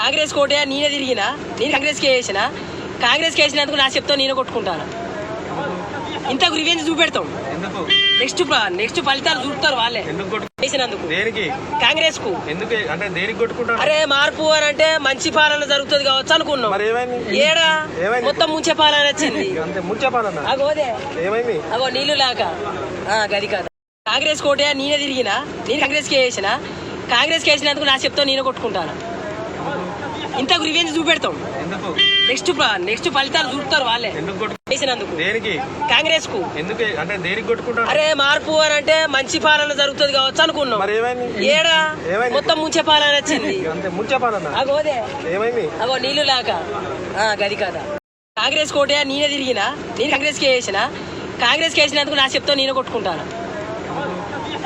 కాంగ్రెస్ కోటే నేనే తిరిగిన? నేను కాంగ్రెస్కి వేసిన కాంగ్రెస్కి వేసినందుకు నా చెప్తా నేనే కొట్టుకుంటాను? ఇంతకు రివెంజ్ చూపెడతాం. నెక్స్ట్ నెక్స్ట్ ఫలితాలు చూపుతారు వాళ్ళే. దేనికి? కాంగ్రెస్కు ఎందుకు? అంటే దేనికి కొట్టుకుంటారు? అరే మార్పు అని అంటే మంచి పాలన జరుగుతుంది కావచ్చు అనుకున్నాం. ఏడా? మొత్తం ముంచే పాలన వచ్చింది. అగోదే అగో నీళ్ళు లాక. గది కాదు. కాంగ్రెస్ కోటే నేనే తిరిగిన? నేను కాంగ్రెస్కి వేసిన కాంగ్రెస్కి వేసినందుకు నా చెప్తా నేనే కొట్టుకుంటాను? ఇంతకు రివెంజ్ చూపెడతాం నెక్స్ట్ నెక్స్ట్ ఫలితాలు చూపుతారు వాళ్ళే. దేనికి? కాంగ్రెస్కు ఎందుకు? అంటే దేనికి కొట్టుకుంటారు? అరే మార్పు అని అంటే మంచి పాలన జరుగుతుంది కావచ్చు అనుకున్నాం. ఏడా? మొత్తం ముంచే పాలన వచ్చింది. ముంచపాలన్న అగోదే ఏమైంది? అగో నీళ్ళు లాక. ఆ, గది కాదా కాంగ్రెస్ కోటే నేనే తిరిగిన? నేను కాంగ్రెస్కి వేసిన కాంగ్రెస్కి వేసినందుకు నా చెప్తా నేనే కొట్టుకుంటాను?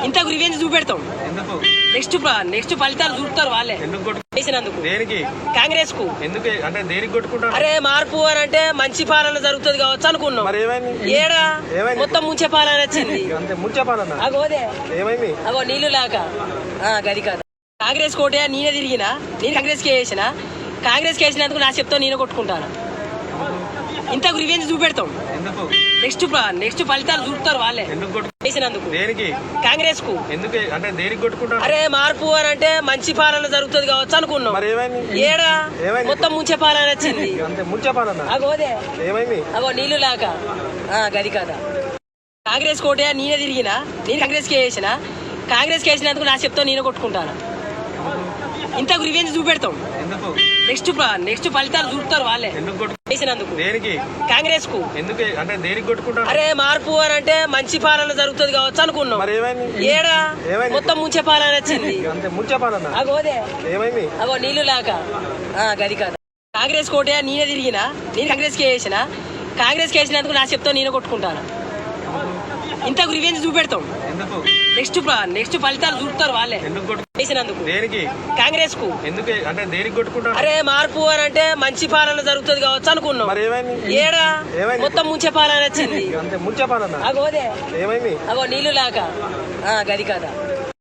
ఇంతకు రివెంజ్ చూపెడతాం ఎందుకు? నెక్స్ట్ నెక్స్ట్ ఫలితాలు చూపుతారు వాళ్ళే. దేనికి? కాంగ్రెస్కు ఎందుకు? అంటే దేనికి కొట్టుకుంటారు? అరే మార్పు అని అంటే మంచి పాలన జరుగుతుంది కావచ్చు అనుకున్నాం. ఏడా? మొత్తం ముంచే పాలన వచ్చింది. ముంచపాలన్న అగోదే ఏమైంది? అగో నీళ్ళు లాక గది కాదు. కాంగ్రెస్ కోటే నేనే తిరిగిన? నేను కాంగ్రెస్కి వేసిన కాంగ్రెస్కి వేసినందుకు నా చెప్తా నేనే కొట్టుకుంటాను. ఇంతకు రివెంజ్ చూపెడతాం. నెక్స్ట్ నెక్స్ట్ ఫలితాలు చూపుతారు వాళ్ళే. దేనికి? కాంగ్రెస్కు ఎందుకు? అంటే దేనికి కొట్టుకుంటారు? అరే మార్పు అని అంటే మంచి పాలన జరుగుతుంది కావచ్చు అనుకున్నాం. మరి ఏమైంది? ఏడా? మొత్తం ముంచే పాలన వచ్చింది. అగోదే అగో నీళ్ళు లాక. ఆ, గది కాదా కాంగ్రెస్ కోటే నేనే తిరిగిన. నేను కాంగ్రెస్కి వేసిన కాంగ్రెస్కి వేసినందుకు నా చెప్తా నేనే కొట్టుకుంటాను? ఇంతకు రివెంజ్ చూపెడతాం. ఎందుకు? నెక్స్ట్ నెక్స్ట్ ఫలితాలు చూపుతారు వాళ్ళే. వేసినందుకు దేనికి? కాంగ్రెస్కు ఎందుకు? అంటే దేనికి కొట్టుకుంటారు? అరే మార్పు అని అంటే మంచి పాలన జరుగుతుంది కావచ్చు అనుకున్నాం. మరి ఏమైంది? ఏడా? మొత్తం ముంచే పాలన వచ్చింది అంతే ముంచపాలన్న అగోదే ఏమైంది? అగో నీళ్ళు లాక. గది కాదా. కాంగ్రెస్ కోటే నేనే తిరిగిన? నేను కాంగ్రెస్కి వేసిన కాంగ్రెస్కి వేసినందుకు నా చెప్తా నేనే కొట్టుకుంటాను? ఇంతకు రివెంజ్ చూపెడతాం. ఎందుకు? నెక్స్ట్ నెక్స్ట్ ఫలితాలు చూపుతారు వాళ్ళే. ఎందుకు కొట్టు వేసినందుకు దేనికి? కాంగ్రెస్కు ఎందుకు? అంటే దేనికి కొట్టుకుంటారు? అరే మార్పు అని అంటే మంచి పాలన జరుగుతుంది కావచ్చు అనుకున్నాం. ఏడా? మొత్తం ముంచే పాలన వచ్చింది. అంతే ముంచపాలన్న అగోదే ఏమైంది? అగో నీళ్ళు లాక. ఆ, గది కాదా?